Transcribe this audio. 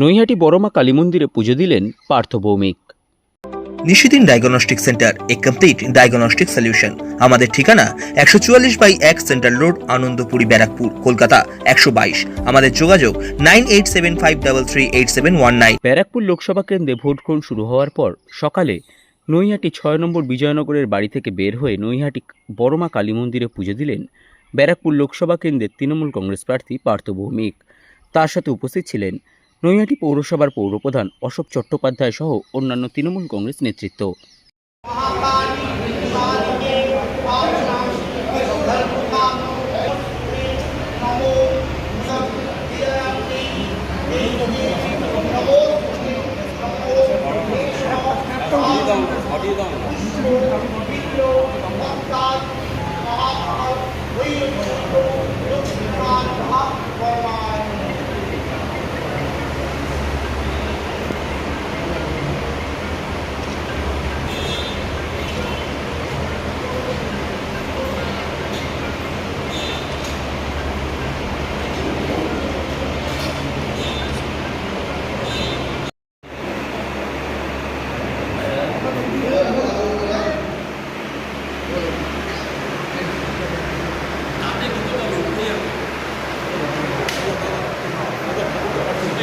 নৈহাটি বড়মা কালী মন্দিরে পুজো দিলেন Partha Bhowmik. Nishidin diagnostic centre এ complete diagnostic solution আমাদের ঠিকানা একশো চুয়াল্লিশ বাই এক সেন্ট্রাল রোড আনন্দপুরি ব্যারাকপুর কলকাতা একশো বাইশ। আমাদের যোগাযোগ nine eight seven five double three eight seven one nine. Barrackpore Lok Sabha কেন্দ্রে ভোটগ্রহণ শুরু হওয়ার পর সকালে নৈহাটি ছয় নম্বর বিজয়নগরের বাড়ি থেকে বের হয়ে নৈহাটি বড়মা কালী মন্দিরে পুজো দিলেন ব্যারাকপুর লোকসভা কেন্দ্রের তৃণমূল কংগ্রেস প্রার্থী পার্থ ভৌমিক। তার সাথে উপস্থিত ছিলেন নৈহাটি পৌরসভার পৌরপ্রধান অশোক চট্টোপাধ্যায় সহ অন্যান্য তৃণমূল কংগ্রেস নেতৃত্ব।